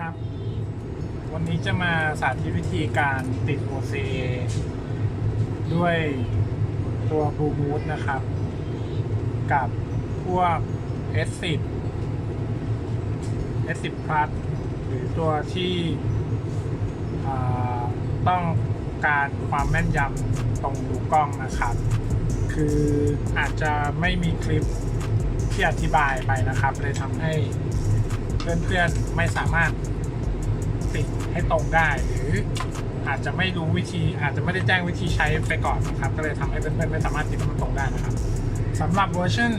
ครับ วันนี้จะมาสาธิตวิธีการติด OCA ด้วยตัว Blue Mood นะครับ กับพวก S10 S10 Plus หรือตัวที่ต้องการความแม่นยำตรงดูกล้องนะครับ คืออาจจะไม่มีคลิปที่อธิบายไปนะครับ เลยทำให้ เพื่อนๆไม่สามารถติดให้ตรงได้ หรืออาจจะไม่รู้วิธีอาจจะไม่ได้แจ้งวิธีใช้ไปก่อนนะครับ ก็เลยทำให้เพื่อนๆไม่สามารถติดให้มันตรงได้นะครับสำหรับเวอร์ชัน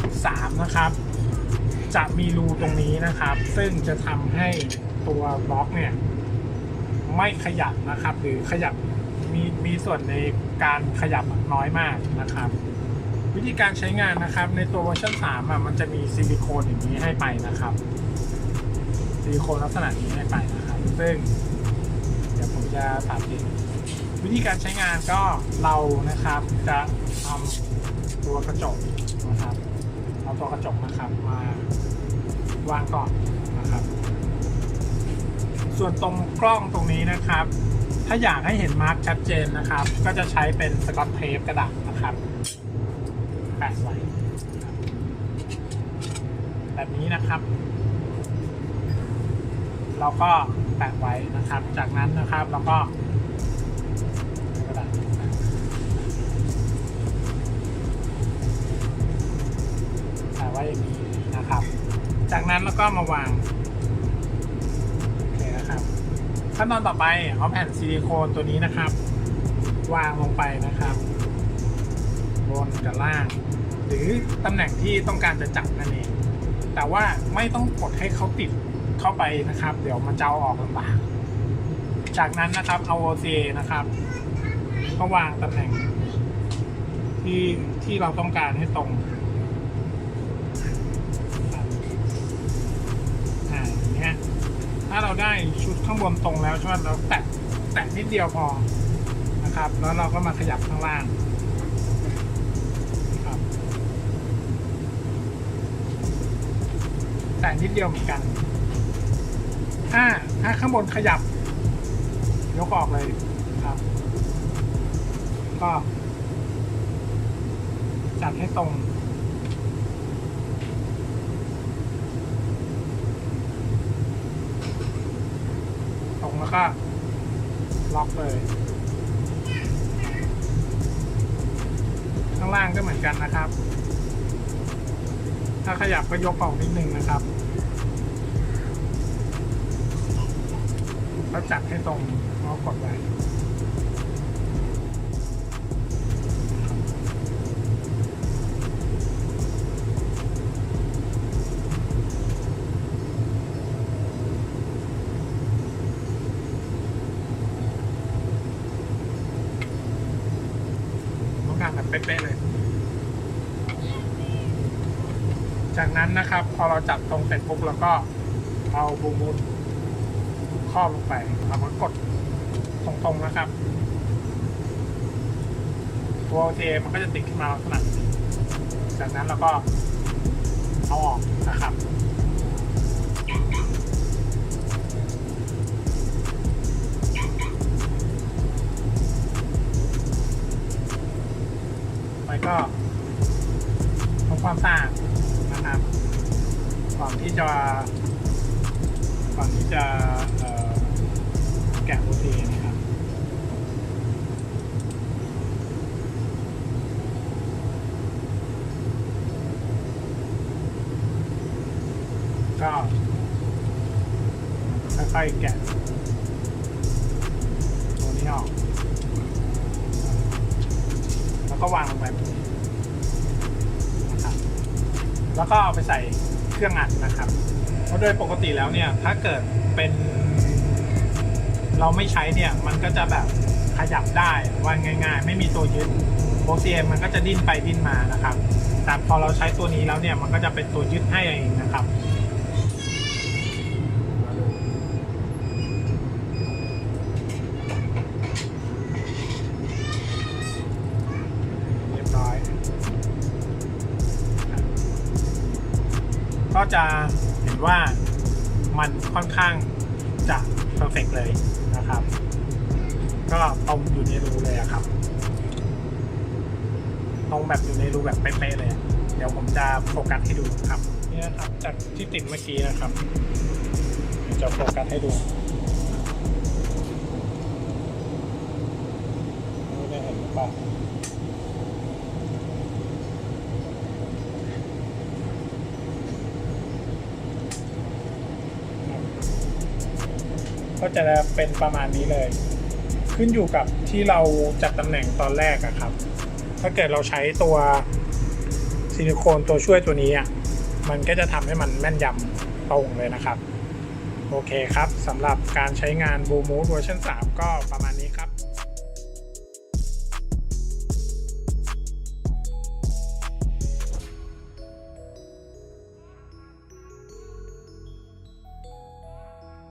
3 นะครับ จะมีรูตรงนี้นะครับ ซึ่งจะทำให้ตัวบล็อกเนี่ยไม่ขยับนะครับ หรือขยับมีมีส่วนในการขยับน้อยมากนะครับ วิธีการใช้งานนะครับในตัวเวอร์ชัน3อะมันจะมีซิลิโคนอย่างนี้ให้ไปนะครับซิลิโคนลักษณะนี้ให้ไปนะครับ ซึ่ง เดี๋ยวผมจะสาธิตวิธีการใช้งานก็เรานะครับจะทำตัวกระจกนะครับเอาตัวกระจกนะครับมาวางก่อนนะครับ ส่วนตรงกล้องตรงนี้นะครับ ถ้าอยากให้เห็นมาร์กชัดเจนนะครับ ก็จะใช้เป็นสกอตเทปกระดาษนะครับ แปะไว้แบบนี้นะครับ เราก็แปะไว้นะครับ จากนั้นนะครับเราก็กระดาษแปะไว้อย่างนี้นะครับ จากนั้นเราก็มาวางโอเคนะครับขั้นตอนต่อไปเอาแผ่นซิลิโคนตัวนี้นะครับ วางลงไปนะครับ บนกับล่าง หรือตำแหน่งที่ต้องการจะจับนั่นเอง แต่ว่าไม่ต้องกดให้เขาติดเข้าไปนะครับ เดี๋ยวมันจะเอาออกลำบาก จากนั้นนะครับเอา OCA นะครับก็วางตำแหน่ง ที่ที่เราต้องการให้ตรงถ้าเราได้ชุดข้างบนตรงแล้วใช่ไหมเราแตะแตะนิดเดียวพอนะครับ แล้วเราก็มาขยับข้างล่างครับ แตะนิดเดียวเหมือนกันถ้าถ้าข้างบนขยับ ยกออกเลยครับ ก็จัดให้ตรง ตรงแล้วก็ ล็อกเลย ข้างล่างก็เหมือนกันนะครับ ถ้าขยับก็ยกออกนิดนึงนะครับแล้วจัดให้ตรงแล้วกดไว้ต้องการแบบเป๊ะๆเลย จากนั้นนะครับ พอเราจับตรงเสร็จปุ๊บเราก็เอาบูมูนครอบลงไปเราก็กดตรงๆนะครับ ตัวเทมันก็จะติดขึ้นมาลักษณะนี้จากนั้นเราก็เอาออกนะครับไปก็ทำความสะอาด นะครับก่อนที่จะก่อนที่จะแกะโอเทนะครับก็ค่อยๆแกะตัวนี้ออก แล้วก็วางลงไปแบบนี้ แล้วก็เอาไปใส่เครื่องอัดนะครับเพราะโดยปกติแล้วเนี่ยถ้าเกิดเป็น เราไม่ใช้เนี่ยมันก็จะแบบขยับได้ว่าง่าย ๆ ไม่มีตัวยึดโอ c m มันก็จะดิ้นไปดิ้นมานะครับ แต่พอเราใช้ตัวนี้แล้วเนี่ยมันก็จะเป็นตัวยึดให้เองนะครับ ก็จะเห็นว่ามันค่อนข้างจะเพอร์เฟกเลยนะครับ ก็ตรงอยู่ในรูเลยครับ ตรงแบบอยู่ในรูแบบเป๊ะๆเลย เดี๋ยวผมจะโฟกัสให้ดูครับนี่นะครับจากที่ติดเมื่อกี้นะครับจะโฟกัสให้ดูไม่ได้เห็นหรือเปล่า ก็จะเป็นประมาณนี้เลย ขึ้นอยู่กับที่เราจัดตำแหน่งตอนแรกอะครับ ถ้าเกิดเราใช้ตัวซิลิโคนตัวช่วยตัวนี้อะมันก็จะทำให้มันแม่นยำตรงเลยนะครับ โอเคครับสำหรับการใช้งาน Blue Move เวอร์ชัน3 ก็ประมาณนี้ครับ